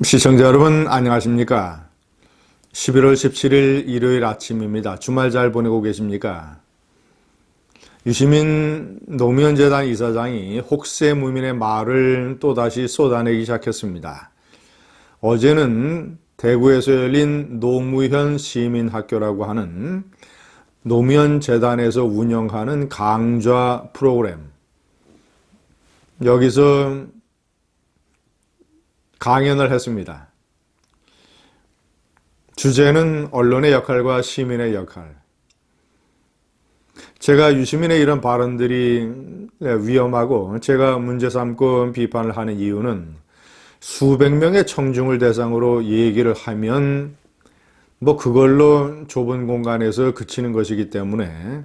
시청자 여러분 안녕하십니까? 11월 17일 일요일 아침입니다. 주말 잘 보내고 계십니까? 유시민 노무현 재단 이사장이 혹세 무민의 말을 또다시 쏟아내기 시작했습니다. 어제는 대구에서 열린 노무현 시민학교라고 하는 노무현 재단에서 운영하는 강좌 프로그램. 여기서 강연을 했습니다. 주제는 언론의 역할과 시민의 역할. 제가 유시민의 이런 발언들이 위험하고 제가 문제 삼고 비판을 하는 이유는 수백 명의 청중을 대상으로 얘기를 하면 뭐 그걸로 좁은 공간에서 그치는 것이기 때문에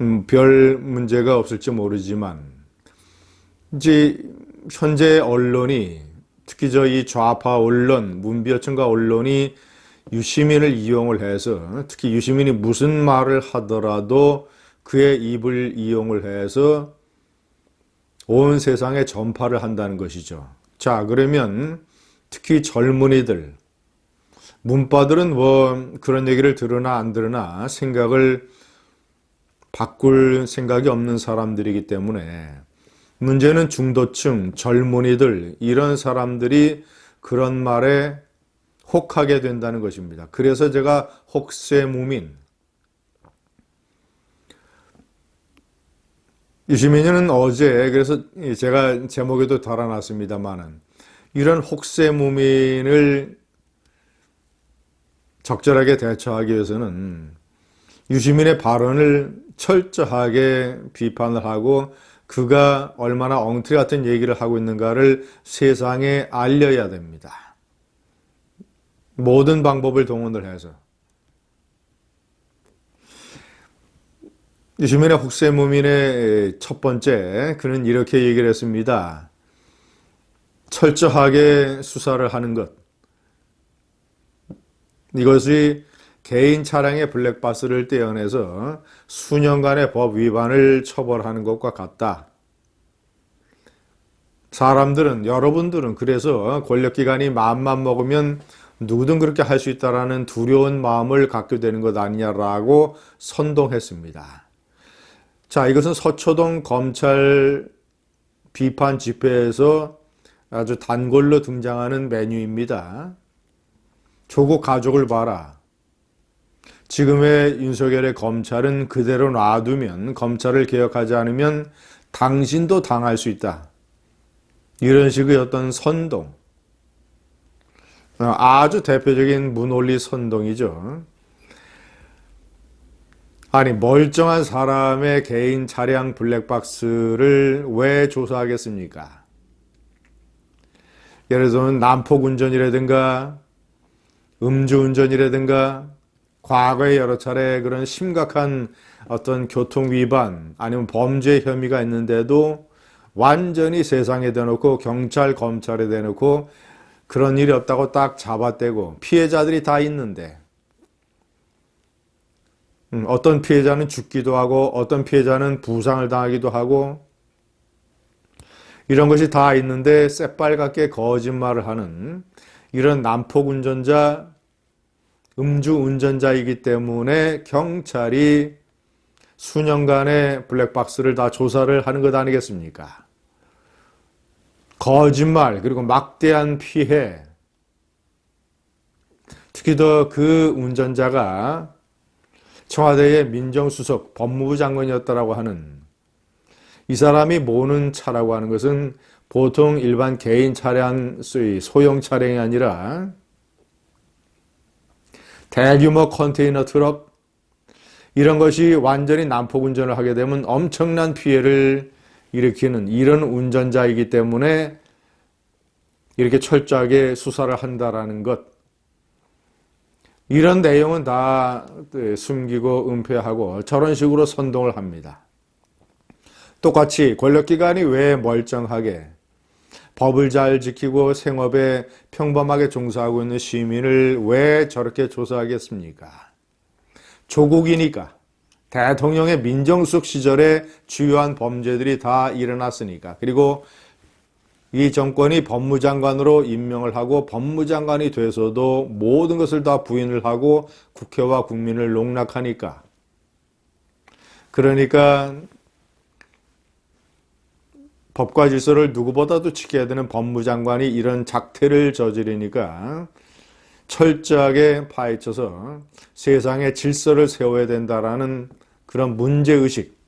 음, 별 문제가 없을지 모르지만 이제 현재 언론이 특히 저이 좌파 언론, 문비어층과 언론이 유시민을 이용을 해서 특히 유시민이 무슨 말을 하더라도 그의 입을 이용을 해서 온 세상에 전파를 한다는 것이죠. 자, 그러면 특히 젊은이들, 문파들은 뭐 그런 얘기를 들으나 안 들으나 생각을 바꿀 생각이 없는 사람들이기 때문에 문제는 중도층, 젊은이들, 이런 사람들이 그런 말에 혹하게 된다는 것입니다. 그래서 제가 혹세무민, 유시민은 어제 그래서 제가 제목에도 달아놨습니다만은 이런 혹세무민을 적절하게 대처하기 위해서는 유시민의 발언을 철저하게 비판을 하고 그가 얼마나 엉터리 같은 얘기를 하고 있는가를 세상에 알려야 됩니다. 모든 방법을 동원을 해서. 유시민의 혹세무민의 첫 번째, 그는 이렇게 얘기를 했습니다. 철저하게 수사를 하는 것. 이것이 개인 차량의 블랙박스를 떼어내서 수년간의 법 위반을 처벌하는 것과 같다. 사람들은, 여러분들은 그래서 권력기관이 마음만 먹으면 누구든 그렇게 할 수 있다라는 두려운 마음을 갖게 되는 것 아니냐라고 선동했습니다. 자, 이것은 서초동 검찰 비판 집회에서 아주 단골로 등장하는 메뉴입니다. 조국 가족을 봐라. 지금의 윤석열의 검찰은 그대로 놔두면 검찰을 개혁하지 않으면 당신도 당할 수 있다. 이런 식의 어떤 선동. 아주 대표적인 문논리 선동이죠. 아니, 멀쩡한 사람의 개인 차량 블랙박스를 왜 조사하겠습니까? 예를 들면 난폭 운전이라든가 음주운전이라든가 과거에 여러 차례 그런 심각한 어떤 교통 위반 아니면 범죄 혐의가 있는데도 완전히 세상에 대놓고 경찰 검찰에 대놓고 그런 일이 없다고 딱 잡아떼고 피해자들이 다 있는데 음, 어떤 피해자는 죽기도 하고 어떤 피해자는 부상을 당하기도 하고 이런 것이 다 있는데 새빨갛게 거짓말을 하는 이런 난폭 운전자, 음주 운전자이기 때문에 경찰이 수년간의 블랙박스를 다 조사를 하는 것 아니겠습니까? 거짓말, 그리고 막대한 피해. 특히 더 그 운전자가 청와대의 민정수석 법무부 장관이었다라고 하는 이 사람이 모는 차라고 하는 것은 보통 일반 개인 차량, 소형 차량이 아니라 대규모 컨테이너 트럭, 이런 것이 완전히 난폭 운전을 하게 되면 엄청난 피해를 일으키는 이런 운전자이기 때문에 이렇게 철저하게 수사를 한다라는 것. 이런 내용은 다 숨기고 은폐하고 저런 식으로 선동을 합니다. 똑같이 권력기관이 왜 멀쩡하게 법을 잘 지키고 생업에 평범하게 종사하고 있는 시민을 왜 저렇게 조사하겠습니까? 조국이니까. 대통령의 민정수석 시절에 주요한 범죄들이 다 일어났으니까. 그리고 이 정권이 법무장관으로 임명을 하고 법무장관이 돼서도 모든 것을 다 부인을 하고 국회와 국민을 농락하니까 그러니까 법과 질서를 누구보다도 지켜야 되는 법무장관이 이런 작태를 저지르니까 철저하게 파헤쳐서 세상에 질서를 세워야 된다라는 그런 문제의식.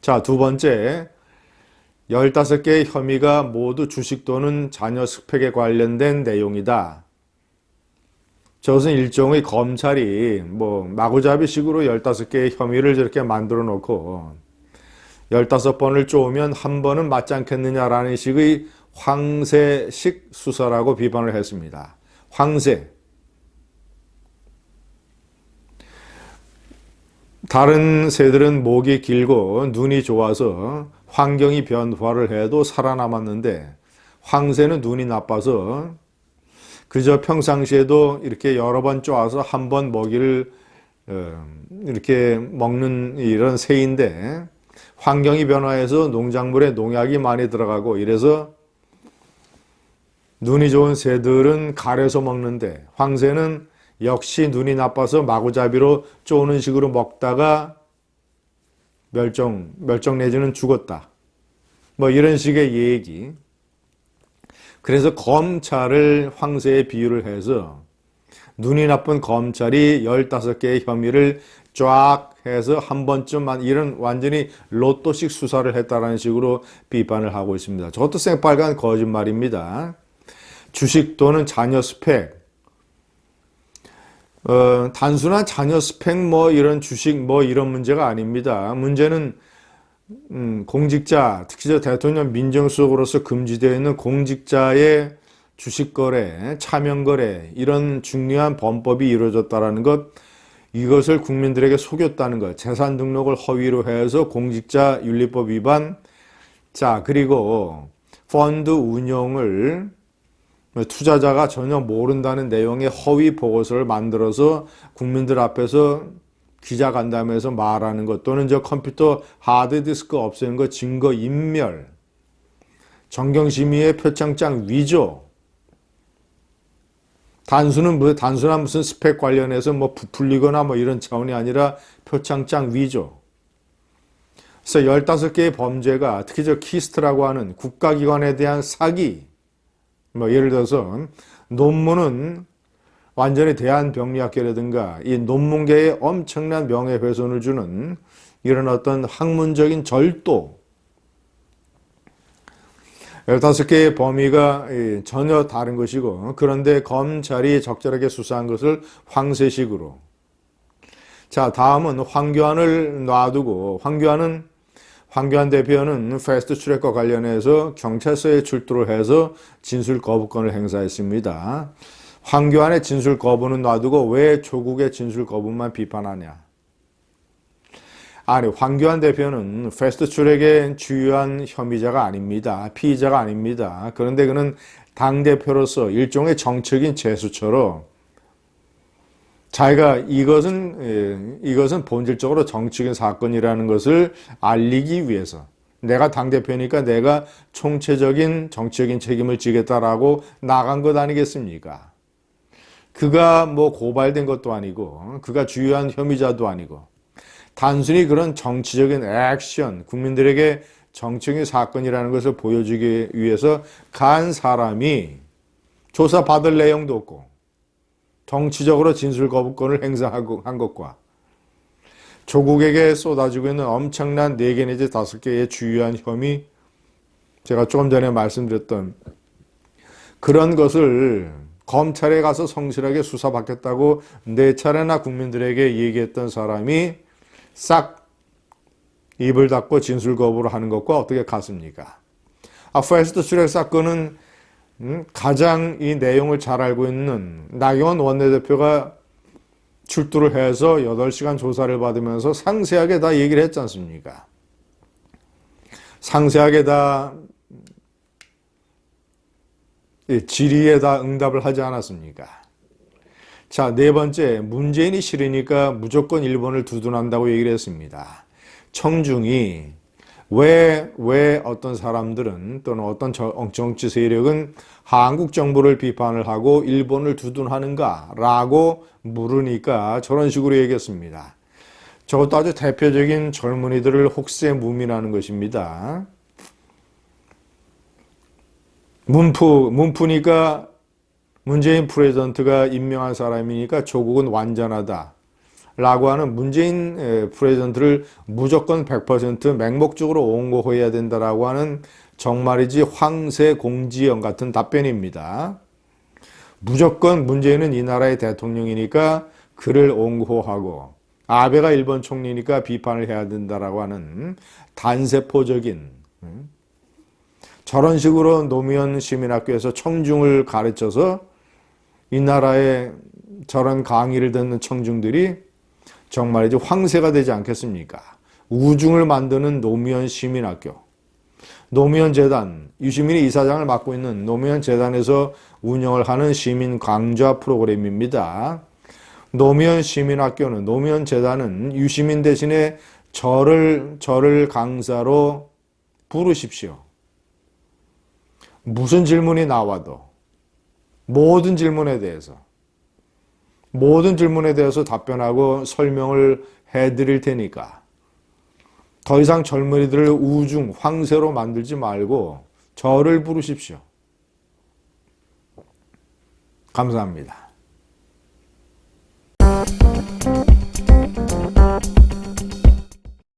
자, 두 번째. 15개의 혐의가 모두 주식 또는 자녀 스펙에 관련된 내용이다. 저것은 일종의 검찰이 뭐 마구잡이식으로 15개의 혐의를 저렇게 만들어 놓고 15번을 쪼으면 한 번은 맞지 않겠느냐라는 식의 황새식 수사라고 비판을 했습니다. 황새. 다른 새들은 목이 길고 눈이 좋아서 환경이 변화를 해도 살아남았는데 황새는 눈이 나빠서 그저 평상시에도 이렇게 여러 번 쪼아서 한 번 먹이를 어, 이렇게 먹는 이런 새인데 환경이 변화해서 농작물에 농약이 많이 들어가고 이래서 눈이 좋은 새들은 가려서 먹는데 황새는 역시 눈이 나빠서 마구잡이로 쪼는 식으로 먹다가 멸종, 멸종 내지는 죽었다. 뭐 이런 식의 얘기. 그래서 검찰을 황새에 비유를 해서 눈이 나쁜 검찰이 15개의 혐의를 쫙 해서 한 번쯤만 이런 완전히 로또식 수사를 했다라는 식으로 비판을 하고 있습니다. 저것도 생빨간 거짓말입니다. 주식 또는 자녀 스펙, 어, 단순한 자녀 스펙 뭐 이런 주식 뭐 이런 문제가 아닙니다. 문제는 음, 공직자, 특히 저 대통령 민정수석으로서 금지되어 있는 공직자의 주식 거래, 차명 거래 이런 중요한 범법이 이루어졌다라는 것, 이것을 국민들에게 속였다는 것, 재산 등록을 허위로 해서 공직자 윤리법 위반, 자 그리고 펀드 운용을 투자자가 전혀 모른다는 내용의 허위 보고서를 만들어서 국민들 앞에서 기자 간담회에서 말하는 것 또는 저 컴퓨터 하드디스크 없애는 것 증거 인멸 정경심의의 표창장 위조 단순은 뭐 단순한 무슨 스펙 관련해서 뭐 부풀리거나 뭐 이런 차원이 아니라 표창장 위조 그래서 15개의 범죄가 특히 저 키스트라고 하는 국가기관에 대한 사기 뭐 예를 들어서 논문은 완전히 대한병리학계라든가 이 논문계에 엄청난 명예훼손을 주는 이런 어떤 학문적인 절도 15개의 범위가 전혀 다른 것이고 그런데 검찰이 적절하게 수사한 것을 황새식으로 자 다음은 황교안을 놔두고 황교안은 황교안 대표는 패스트 트랙과 관련해서 경찰서에 출두를 해서 진술 거부권을 행사했습니다. 황교안의 진술 거부는 놔두고 왜 조국의 진술 거부만 비판하냐? 아니 황교안 대표는 패스트 트랙의 주요한 혐의자가 아닙니다. 피의자가 아닙니다. 그런데 그는 당 대표로서 일종의 정책인 재수처럼 자기가 이것은 예, 이것은 본질적으로 정치적인 사건이라는 것을 알리기 위해서 내가 당 대표니까 내가 총체적인 정치적인 책임을 지겠다라고 나간 것 아니겠습니까? 그가 뭐 고발된 것도 아니고 그가 주요한 혐의자도 아니고 단순히 그런 정치적인 액션 국민들에게 정치적인 사건이라는 것을 보여주기 위해서 간 사람이 조사 받을 내용도 없고 정치적으로 진술 거부권을 행사하고 한 것과 조국에게 쏟아지고 있는 엄청난 4개 내지 5개의 주요한 혐의 제가 조금 전에 말씀드렸던 그런 것을 검찰에 가서 성실하게 수사받겠다고 네 차례나 국민들에게 얘기했던 사람이 싹 입을 닫고 진술 거부를 하는 것과 어떻게 같습니까? 아, 패스트 트랙 사건은 음, 가장 이 내용을 잘 알고 있는 나경원 원내대표가 출두를 해서 8시간 조사를 받으면서 상세하게 다 얘기를 했지 않습니까? 상세하게 다 질의에 다 응답을 하지 않았습니까? 자, 네 번째, 문재인이 싫으니까 무조건 일본을 두둔한다고 얘기를 했습니다. 청중이 왜, 왜 어떤 사람들은 또는 어떤 저- 정치 세력은 한국 정부를 비판을 하고 일본을 두둔하는가? 라고 물으니까 저런 식으로 얘기했습니다. 저것도 아주 대표적인 젊은이들을 혹세 무민하는 것입니다. 문프, 문프니까 문재인 프레젠트가 임명한 사람이니까 조국은 완전하다. 라고 하는 문재인 에, 프레젠트를 무조건 100% 맹목적으로 옹호해야 된다라고 하는 정말이지 황새 공지영 같은 답변입니다. 무조건 문재인은 이 나라의 대통령이니까 그를 옹호하고 아베가 일본 총리니까 비판을 해야 된다라고 하는 단세포적인 음, 저런 식으로 노무현 시민학교에서 청중을 가르쳐서 이 나라의 저런 강의를 듣는 청중들이 정말이지 황새가 되지 않겠습니까? 우중을 만드는 노무현 시민학교. 노무현 재단, 유시민이 이사장을 맡고 있는 노무현 재단에서 운영을 하는 시민 강좌 프로그램입니다. 노무현 시민학교는 노무현 재단은 유시민 대신에 저를 저를 강사로 부르십시오. 무슨 질문이 나와도 모든 질문에 대해서 모든 질문에 대해서 답변하고 설명을 해 드릴 테니까 더 이상 젊은이들을 우중 황새로 만들지 말고 저를 부르십시오. 감사합니다.